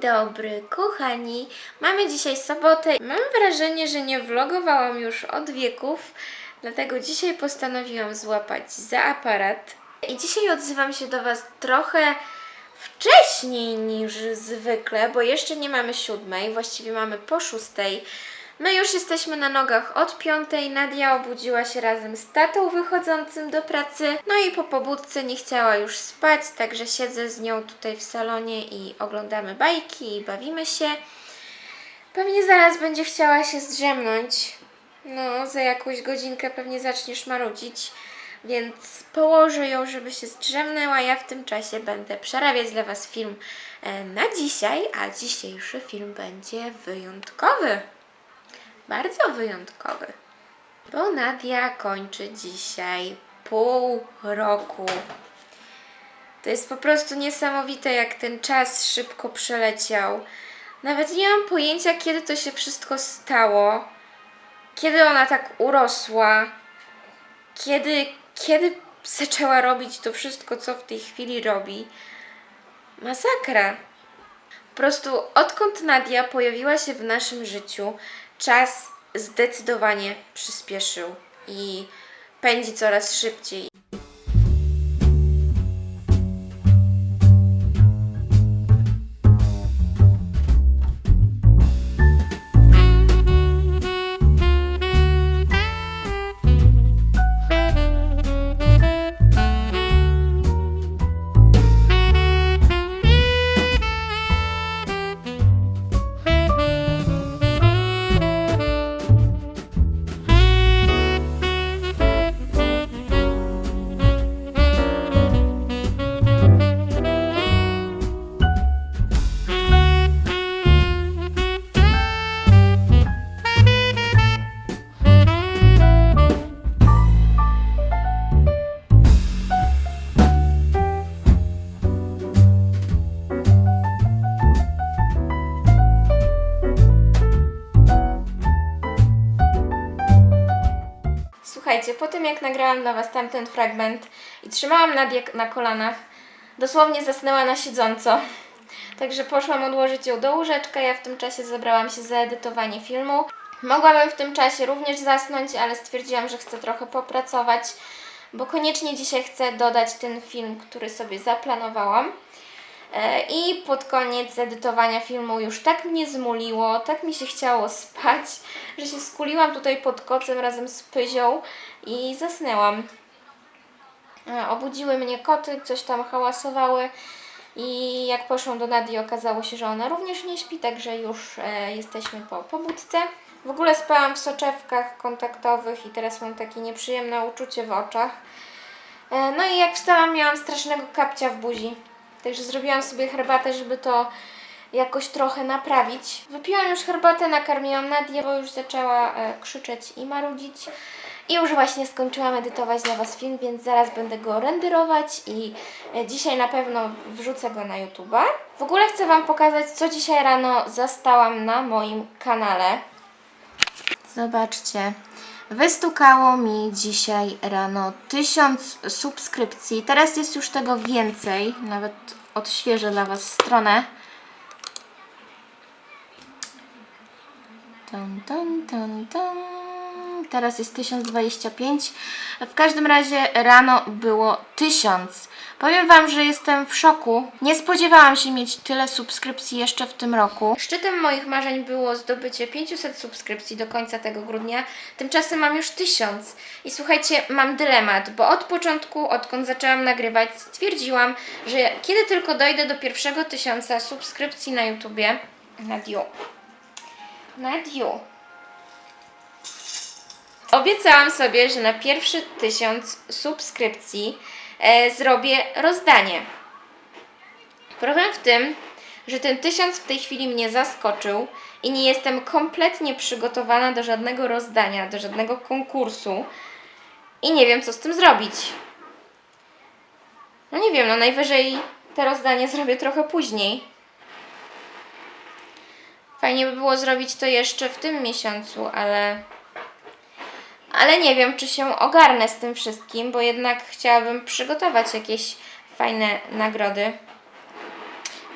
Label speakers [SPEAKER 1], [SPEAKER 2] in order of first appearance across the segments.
[SPEAKER 1] dobry, kochani. Mamy dzisiaj sobotę. Mam wrażenie, że nie vlogowałam już od wieków, dlatego dzisiaj postanowiłam złapać za aparat. I dzisiaj odzywam się do Was trochę wcześniej niż zwykle, bo jeszcze nie mamy siódmej, właściwie mamy po szóstej. My już jesteśmy na nogach od piątej. Nadia obudziła się razem z tatą wychodzącym do pracy. No i po pobudce nie chciała już spać, także siedzę z nią tutaj w salonie i oglądamy bajki i bawimy się. Pewnie zaraz będzie chciała się zdrzemnąć. No, za jakąś godzinkę pewnie zaczniesz marudzić, więc położę ją, żeby się zdrzemnęła. Ja w tym czasie będę przerabiać dla Was film e, na dzisiaj, a dzisiejszy film będzie wyjątkowy bardzo wyjątkowy, bo Nadia kończy dzisiaj pół roku. To jest po prostu niesamowite, jak ten czas szybko przeleciał. Nawet nie mam pojęcia, kiedy to się wszystko stało, kiedy ona tak urosła, kiedy, kiedy zaczęła robić to wszystko, co w tej chwili robi. Masakra. Po prostu odkąd Nadia pojawiła się w naszym życiu, czas zdecydowanie przyspieszył i pędzi coraz szybciej. Słuchajcie, po tym jak nagrałam dla Was tamten fragment i trzymałam Nadię na kolanach, dosłownie zasnęła na siedząco. Także poszłam odłożyć ją do łóżeczka, ja w tym czasie zabrałam się za edytowanie filmu. Mogłabym w tym czasie również zasnąć, ale stwierdziłam, że chcę trochę popracować, bo koniecznie dzisiaj chcę dodać ten film, który sobie zaplanowałam. E, I pod koniec edytowania filmu już tak mnie zmuliło, tak mi się chciało spać, że się skuliłam tutaj pod kocem razem z Pyzią i zasnęłam. E, Obudziły mnie koty, coś tam hałasowały i jak poszłam do Nadii okazało się, że ona również nie śpi, także już e, jesteśmy po pobudce. W ogóle spałam w soczewkach kontaktowych i teraz mam takie nieprzyjemne uczucie w oczach. No i jak wstałam, miałam strasznego kapcia w buzi. Także zrobiłam sobie herbatę, żeby to jakoś trochę naprawić. Wypiłam już herbatę, nakarmiłam Nadię, bo już zaczęła e, krzyczeć i marudzić. I już właśnie skończyłam edytować dla Was film, więc zaraz będę go renderować i e, dzisiaj na pewno wrzucę go na YouTube'a. W ogóle chcę Wam pokazać, co dzisiaj rano zastałam na moim kanale. Zobaczcie. Wystukało mi dzisiaj rano 1000 subskrypcji. Teraz jest już tego więcej. Nawet odświeżę dla Was stronę. Tan, tan, tan, tan. Teraz jest 1025. W każdym razie rano było 1000. Powiem Wam, że jestem w szoku. Nie spodziewałam się mieć tyle subskrypcji jeszcze w tym roku. Szczytem moich marzeń było zdobycie 500 subskrypcji do końca tego grudnia. Tymczasem mam już 1000. I słuchajcie, mam dylemat, bo od początku, odkąd zaczęłam nagrywać, stwierdziłam, że kiedy tylko dojdę do pierwszego tysiąca subskrypcji na YouTubie, Nadiu, Nadiu, Obiecałam sobie, że na pierwszy tysiąc subskrypcji zrobię rozdanie. Problem w tym, że ten tysiąc w tej chwili mnie zaskoczył i nie jestem kompletnie przygotowana do żadnego rozdania, do żadnego konkursu i nie wiem, co z tym zrobić. No nie wiem, no najwyżej te rozdanie zrobię trochę później. Fajnie by było zrobić to jeszcze w tym miesiącu, ale ale nie wiem, czy się ogarnę z tym wszystkim, bo jednak chciałabym przygotować jakieś fajne nagrody.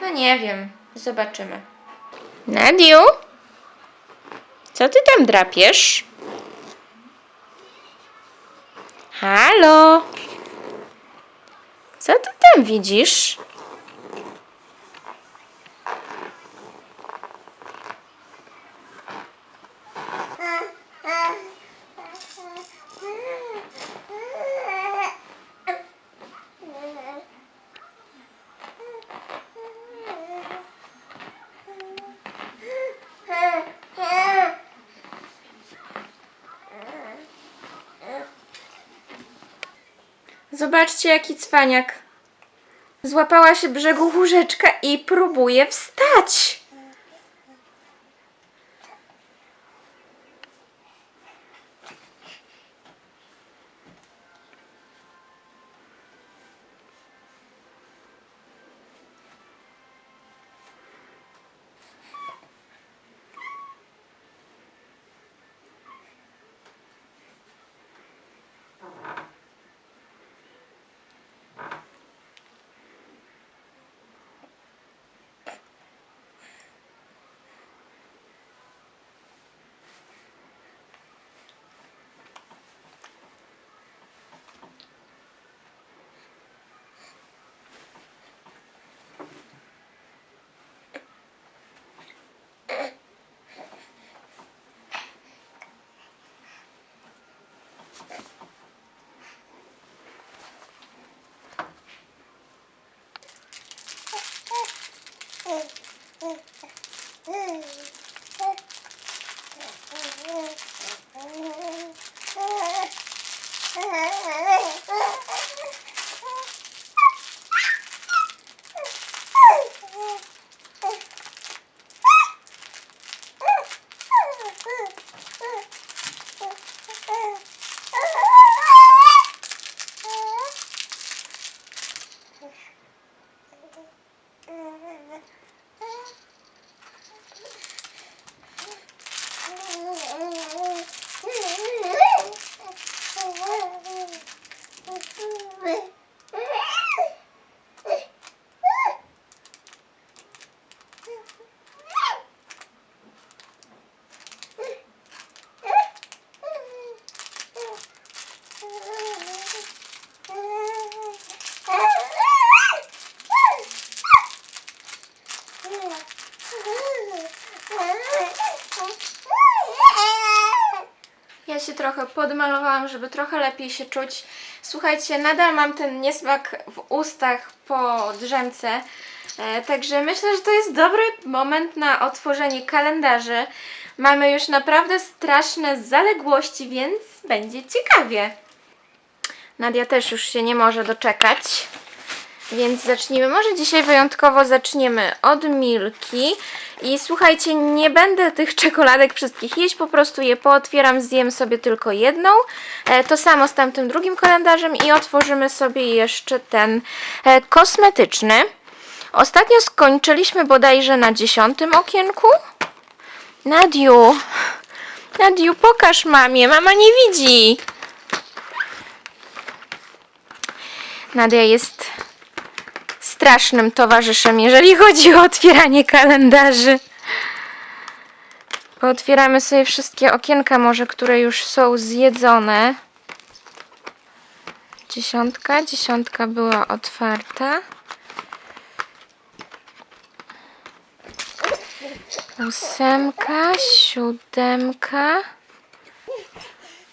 [SPEAKER 1] No nie wiem. Zobaczymy. Nadiu? Co ty tam drapiesz? Halo? Co ty tam widzisz? Zobaczcie, jaki cwaniak. Złapała się brzegu łóżeczka i próbuje wstać. Ja podmalowałam, żeby trochę lepiej się czuć. Słuchajcie, nadal mam ten niesmak w ustach po drzemce. E, także myślę, że to jest dobry moment na otworzenie kalendarzy. Mamy już naprawdę straszne zaległości, więc będzie ciekawie. Nadia też już się nie może doczekać. Więc zacznijmy. Może dzisiaj wyjątkowo zaczniemy od Milki. I słuchajcie, nie będę tych czekoladek wszystkich jeść, po prostu je pootwieram, zjem sobie tylko jedną. E, to samo z tamtym drugim kalendarzem i otworzymy sobie jeszcze ten e, kosmetyczny. Ostatnio skończyliśmy bodajże na dziesiątym okienku. Nadiu, Nadiu, pokaż mamie, mama nie widzi. Nadia jest strasznym towarzyszem, jeżeli chodzi o otwieranie kalendarzy. Pootwieramy sobie wszystkie okienka, może które już są zjedzone. Dziesiątka, dziesiątka była otwarta. Ósemka, siódemka.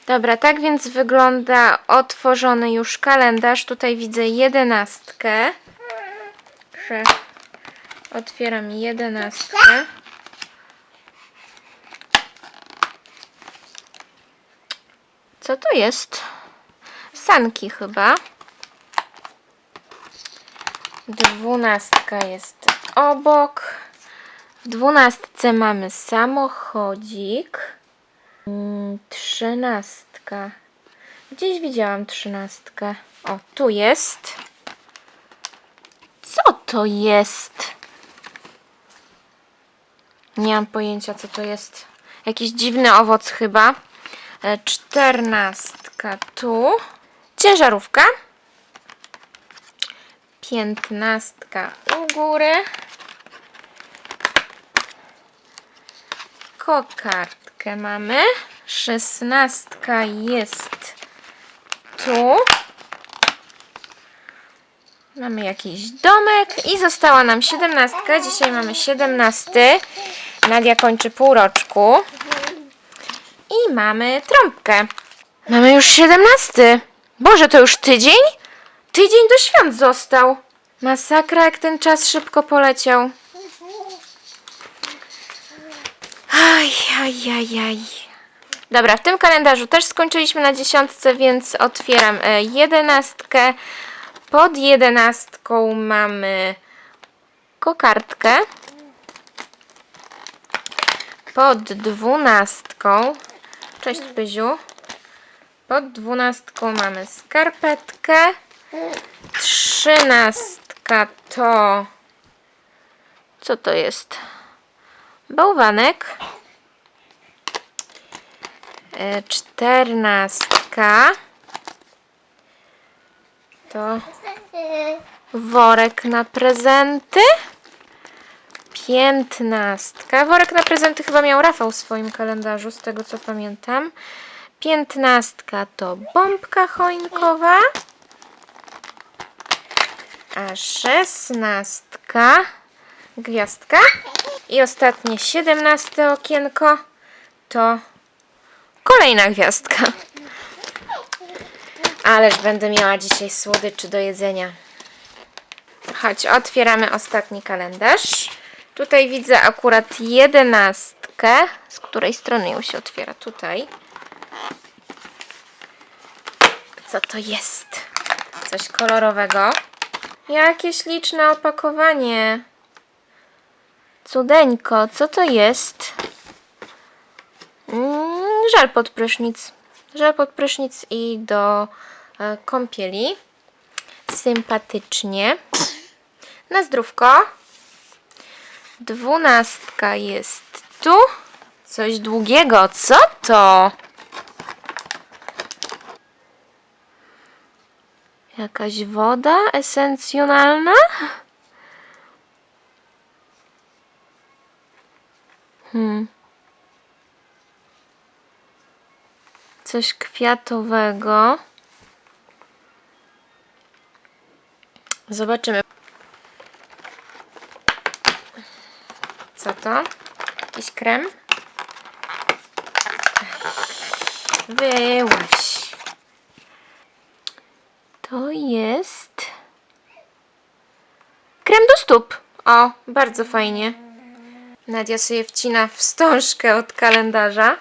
[SPEAKER 1] Dobra, tak więc wygląda otworzony już kalendarz. Tutaj widzę jedenastkę. Otwieram jedenastkę. Co to jest? Sanki chyba. Dwunastka jest obok. W dwunastce mamy samochodzik. Mm, Trzynastka. Gdzieś widziałam trzynastkę. O, tu jest to jest. Nie mam pojęcia, co to jest. Jakiś dziwny owoc chyba. E, czternastka tu. Ciężarówka. Piętnastka u góry. Kokardkę mamy. Szesnastka jest tu. Mamy jakiś domek i została nam siedemnastka. Dzisiaj mamy siedemnasty. Nadia kończy półroczku. I mamy trąbkę. Mamy już siedemnasty. Boże, to już tydzień? Tydzień do świąt został. Masakra, jak ten czas szybko poleciał. Aj, aj, aj, aj. Dobra, w tym kalendarzu też skończyliśmy na dziesiątce, więc otwieram e, jedenastkę. Pod jedenastką mamy kokardkę. Pod dwunastką, cześć Pyziu. Pod dwunastką mamy skarpetkę. Trzynastka to... Co to jest? Bałwanek. E, Czternastka to worek na prezenty. Piętnastka. Worek na prezenty chyba miał Rafał w swoim kalendarzu, z tego co pamiętam. Piętnastka to bombka choinkowa. A szesnastka gwiazdka. I ostatnie siedemnaste okienko to kolejna gwiazdka. Ależ będę miała dzisiaj słodyczy do jedzenia. Chodź, otwieramy ostatni kalendarz. Tutaj widzę akurat jedenastkę. Z której strony ją się otwiera? Tutaj. Co to jest? Coś kolorowego. Jakie śliczne opakowanie. Cudeńko, co to jest? Mm, żel pod prysznic. Żel pod prysznic i do kąpieli. Sympatycznie. Na zdrówko. Dwunastka jest tu. Coś długiego. Co to? Jakaś woda esencjonalna? Hmm. Coś kwiatowego. Zobaczymy. Co to? Jakiś krem? Wyłaś. To jest krem do stóp. O, bardzo fajnie. Nadia sobie wcina wstążkę od kalendarza.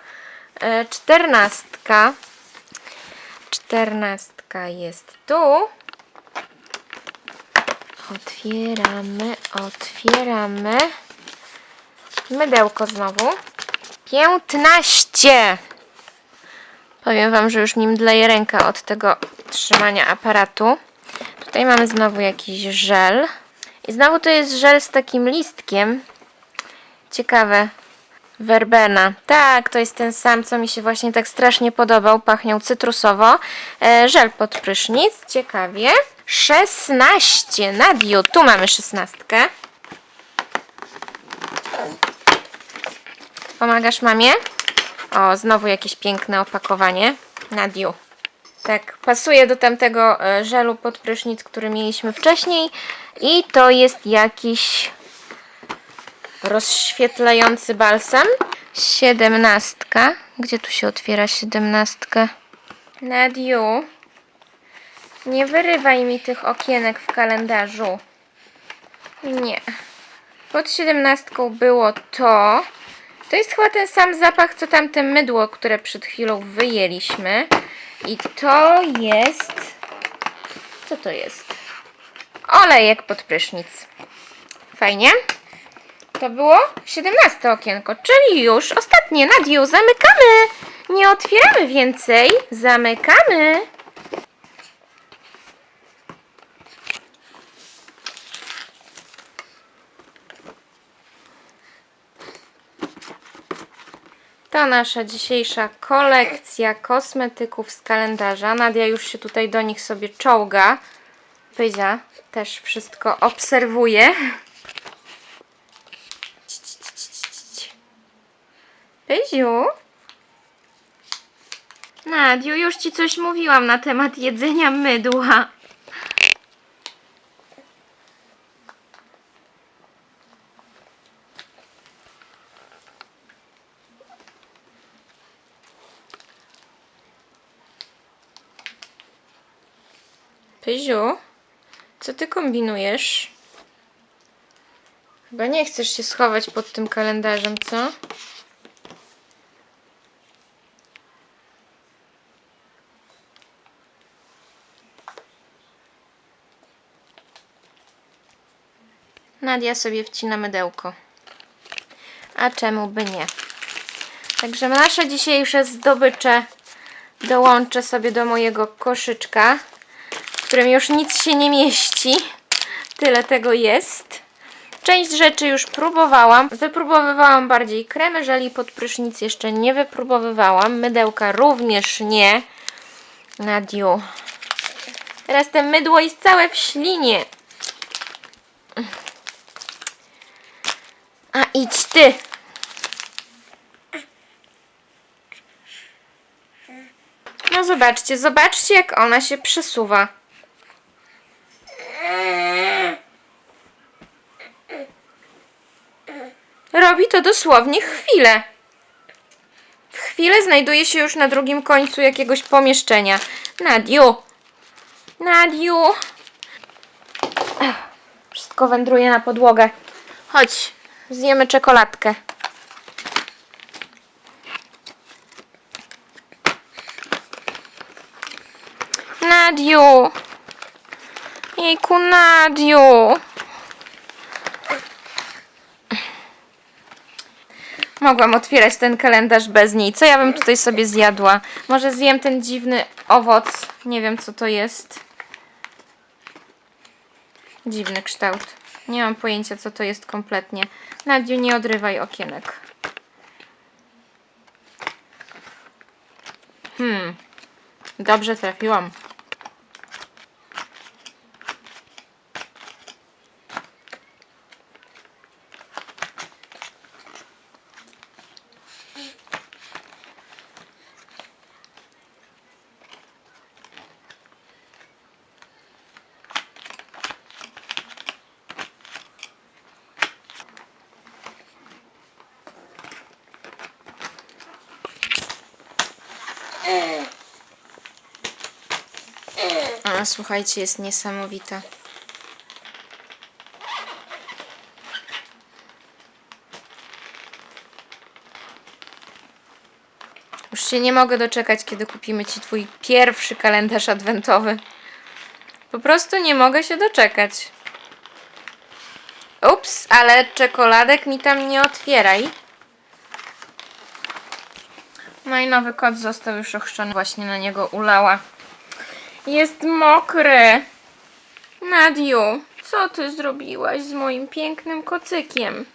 [SPEAKER 1] E, Czternastka. Czternastka jest tu. Otwieramy, otwieramy. Mydełko znowu. Piętnaście. Powiem Wam, że już mi mdleje ręka od tego trzymania aparatu. Tutaj mamy znowu jakiś żel. I znowu to jest żel z takim listkiem. Ciekawe. Werbena. Tak, to jest ten sam, co mi się właśnie tak strasznie podobał. Pachniał cytrusowo. E, żel pod prysznic. Ciekawie. 16. Nadiu, tu mamy szesnastkę. Pomagasz mamie? O, znowu jakieś piękne opakowanie. Nadiu. Tak, pasuje do tamtego e, żelu pod prysznic, który mieliśmy wcześniej. I to jest jakiś rozświetlający balsam. Siedemnastka. Gdzie tu się otwiera siedemnastka? Nadiu. Nie wyrywaj mi tych okienek w kalendarzu. Nie. Pod siedemnastką było to. To jest chyba ten sam zapach, co tamte mydło, które przed chwilą wyjęliśmy. I to jest... Co to jest? Olejek pod prysznic. Fajnie. To było 17 okienko, czyli już ostatnie. Nadiu, zamykamy. Nie otwieramy więcej. Zamykamy. To nasza dzisiejsza kolekcja kosmetyków z kalendarza. Nadia już się tutaj do nich sobie czołga. Pyzia też wszystko obserwuje. Pyziu? Nadiu, już ci coś mówiłam na temat jedzenia mydła. Pyziu, co ty kombinujesz? Chyba nie chcesz się schować pod tym kalendarzem, co? Nadia sobie wcina mydełko. A czemu by nie? Także nasze dzisiejsze zdobycze dołączę sobie do mojego koszyczka, w którym już nic się nie mieści. Tyle tego jest. Część rzeczy już próbowałam. Wypróbowywałam bardziej kremy żeli pod prysznic jeszcze nie wypróbowywałam. Mydełka również nie. Nadiu. Teraz te mydło jest całe w ślinie. A idź ty. No zobaczcie, zobaczcie jak ona się przesuwa. Robi to dosłownie chwilę. W chwilę znajduje się już na drugim końcu jakiegoś pomieszczenia. Nadiu! Nadiu! Wszystko wędruje na podłogę. Chodź, zjemy czekoladkę. Nadiu! Jejku, Nadiu! Mogłam otwierać ten kalendarz bez niej. Co ja bym tutaj sobie zjadła? Może zjem ten dziwny owoc. Nie wiem, co to jest. Dziwny kształt. Nie mam pojęcia, co to jest kompletnie. Nadiu, nie odrywaj okienek. Hmm. Dobrze trafiłam. Słuchajcie, jest niesamowita. Już się nie mogę doczekać, kiedy kupimy Ci Twój pierwszy kalendarz adwentowy. Po prostu nie mogę się doczekać. Ups, ale czekoladek mi tam nie otwieraj. No i nowy kot został już ochrzczony. Właśnie na niego ulała. Jest mokry. Nadiu, co ty zrobiłaś z moim pięknym kocykiem?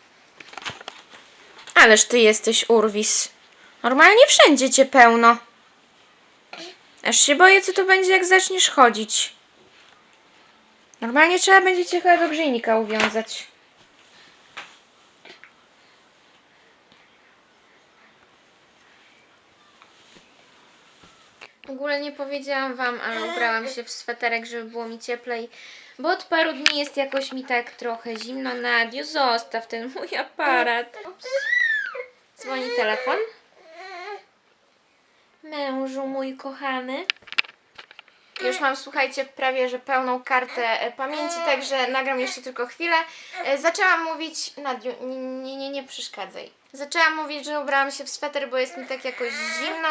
[SPEAKER 1] Ależ ty jesteś urwis. Normalnie wszędzie cię pełno. Aż się boję, co to będzie, jak zaczniesz chodzić. Normalnie trzeba będzie cię chyba do grzejnika uwiązać. W ogóle nie powiedziałam wam, ale ubrałam się w sweterek, żeby było mi cieplej, bo od paru dni jest jakoś mi tak trochę zimno. Nadiu, zostaw ten mój aparat. Ups. Dzwoni telefon. Mężu mój kochany. Już mam, słuchajcie, prawie że pełną kartę e, pamięci, także nagram jeszcze tylko chwilę. E, Zaczęłam mówić, Nadiu, nie, nie, nie, nie przeszkadzaj. Zaczęłam mówić, że ubrałam się w sweter, bo jest mi tak jakoś zimno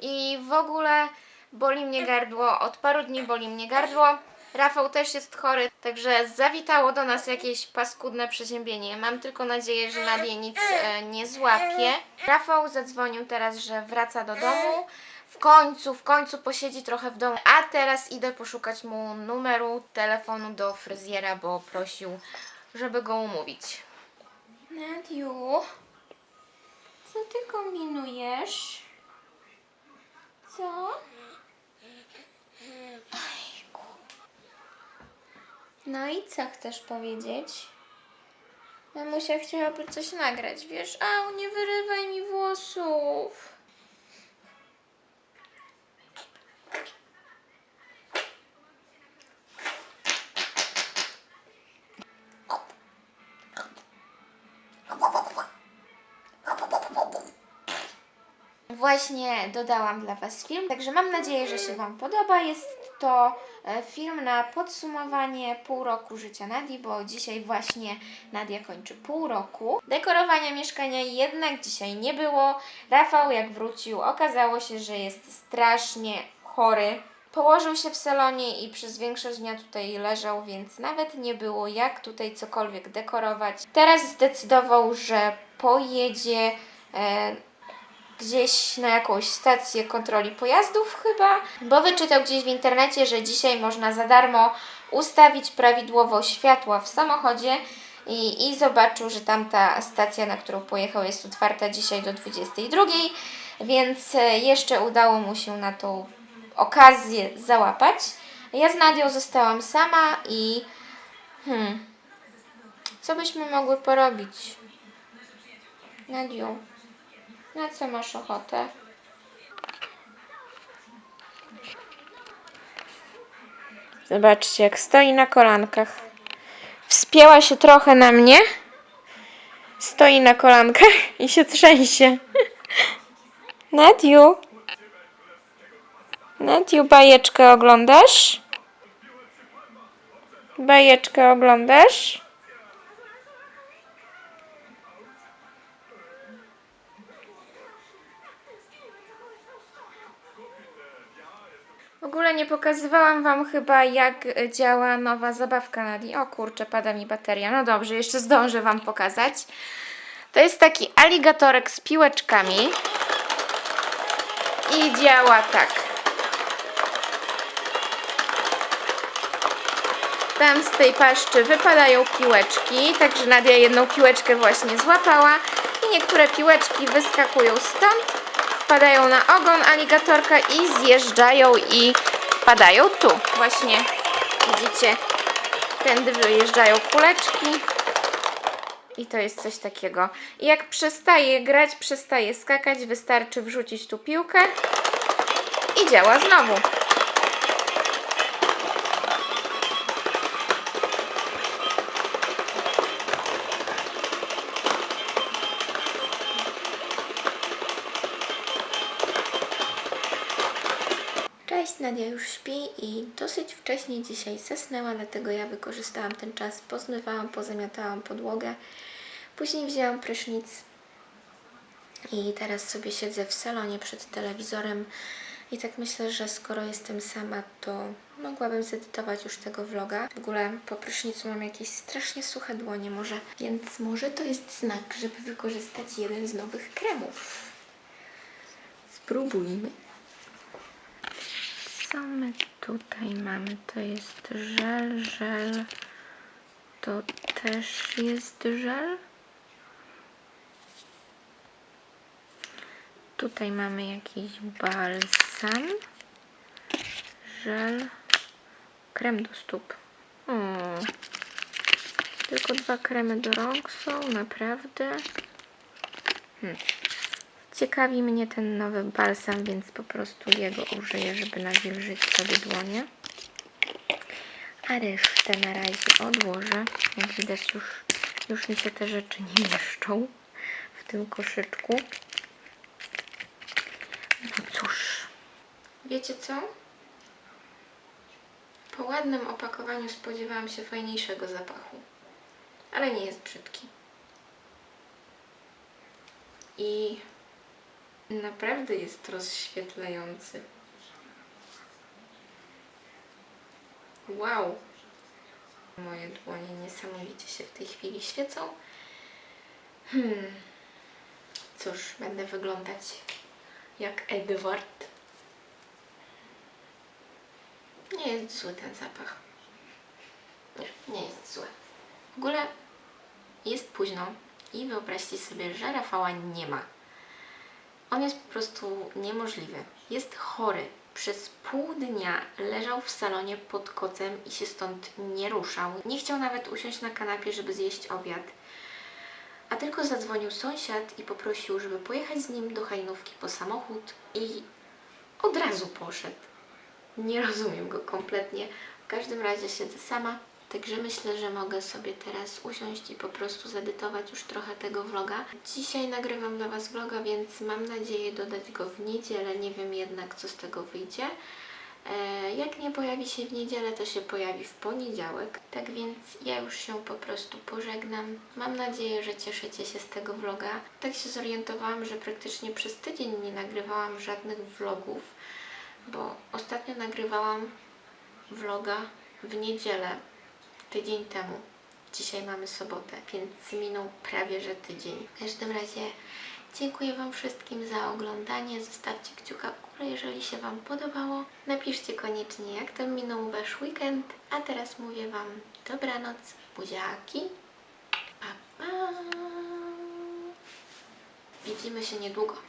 [SPEAKER 1] i w ogóle boli mnie gardło. Od paru dni boli mnie gardło. Rafał też jest chory, także zawitało do nas jakieś paskudne przeziębienie. Mam tylko nadzieję, że Nadię nic e, nie złapie. Rafał zadzwonił teraz, że wraca do domu. W końcu, w końcu posiedzi trochę w domu. A teraz idę poszukać mu numeru telefonu do fryzjera, bo prosił, żeby go umówić. Nadiu, co ty kombinujesz? Co? Ojku. No i co chcesz powiedzieć? Mamusia chciałaby coś nagrać, wiesz? Au, nie wyrywaj mi włosów. Właśnie dodałam dla Was film, także mam nadzieję, że się Wam podoba. Jest to e, film na podsumowanie pół roku życia Nadii, bo dzisiaj właśnie Nadia kończy pół roku. Dekorowania mieszkania jednak dzisiaj nie było. Rafał jak wrócił, okazało się, że jest strasznie chory. Położył się w salonie i przez większość dnia tutaj leżał, więc nawet nie było jak tutaj cokolwiek dekorować. Teraz zdecydował, że pojedzie e, gdzieś na jakąś stację kontroli pojazdów chyba, bo wyczytał gdzieś w internecie, że dzisiaj można za darmo ustawić prawidłowo światła w samochodzie i, i zobaczył, że tamta stacja, na którą pojechał jest otwarta dzisiaj do 22, więc e, jeszcze udało mu się na tą okazję załapać. Ja z Nadią zostałam sama i hmm, co byśmy mogły porobić? Nadiu, na co masz ochotę? Zobaczcie, jak stoi na kolankach. Wspięła się trochę na mnie. Stoi na kolankach i się trzęsie. Nadiu. Nadiu, bajeczkę oglądasz? Bajeczkę oglądasz? Ogóle nie pokazywałam Wam chyba, jak e, działa nowa zabawka Nadi. O kurczę, pada mi bateria. No dobrze, jeszcze zdążę Wam pokazać. To jest taki aligatorek z piłeczkami. I działa tak. Tam z tej paszczy wypadają piłeczki, także Nadia jedną piłeczkę właśnie złapała i niektóre piłeczki wyskakują stąd, wpadają na ogon aligatorka i zjeżdżają i wpadają tu. Właśnie widzicie, tędy wyjeżdżają kuleczki i to jest coś takiego. I jak przestaje grać, przestaje skakać, wystarczy wrzucić tu piłkę i działa znowu. Dosyć wcześnie dzisiaj zasnęła, dlatego ja wykorzystałam ten czas, pozmywałam, pozamiatałam podłogę. Później wzięłam prysznic i teraz sobie siedzę w salonie przed telewizorem i tak myślę, że skoro jestem sama, to mogłabym zedytować już tego vloga. W ogóle po prysznicu mam jakieś strasznie suche dłonie może, więc może to jest znak, żeby wykorzystać jeden z nowych kremów. Spróbujmy. Co my tutaj mamy? To jest żel, żel. To też jest żel. Tutaj mamy jakiś balsam, żel, krem do stóp. O, tylko dwa kremy do rąk są, naprawdę. Hmm. Ciekawi mnie ten nowy balsam, więc po prostu jego użyję, żeby nawilżyć sobie dłonie. A resztę na razie odłożę. Jak widać już, już mi się te rzeczy nie mieszczą w tym koszyczku. No cóż. Wiecie co? Po ładnym opakowaniu spodziewałam się fajniejszego zapachu. Ale nie jest brzydki. I naprawdę jest rozświetlający. Wow! Moje dłonie niesamowicie się w tej chwili świecą. Hmm. Cóż, będę wyglądać jak Edward. Nie jest zły ten zapach. Nie, nie jest zły. W ogóle jest późno i wyobraźcie sobie, że Rafała nie ma. On jest po prostu niemożliwy. Jest chory. Przez pół dnia leżał w salonie pod kocem i się stąd nie ruszał. Nie chciał nawet usiąść na kanapie, żeby zjeść obiad. A tylko zadzwonił sąsiad i poprosił, żeby pojechać z nim do Hajnówki po samochód i od razu poszedł. Nie rozumiem go kompletnie. W każdym razie siedzę sama, także myślę, że mogę sobie teraz usiąść i po prostu zedytować już trochę tego vloga. Dzisiaj nagrywam dla Was vloga, więc mam nadzieję dodać go w niedzielę. Nie wiem jednak, co z tego wyjdzie. E, Jak nie pojawi się w niedzielę, to się pojawi w poniedziałek. Tak więc ja już się po prostu pożegnam. Mam nadzieję, że cieszycie się z tego vloga. Tak się zorientowałam, że praktycznie przez tydzień nie nagrywałam żadnych vlogów, bo ostatnio nagrywałam vloga w niedzielę, tydzień temu. Dzisiaj mamy sobotę, więc minął prawie że tydzień. W każdym razie dziękuję Wam wszystkim za oglądanie. Zostawcie kciuka w górę, jeżeli się Wam podobało. Napiszcie koniecznie, jak tam minął Wasz weekend. A teraz mówię Wam dobranoc, buziaki. Pa, pa. Widzimy się niedługo.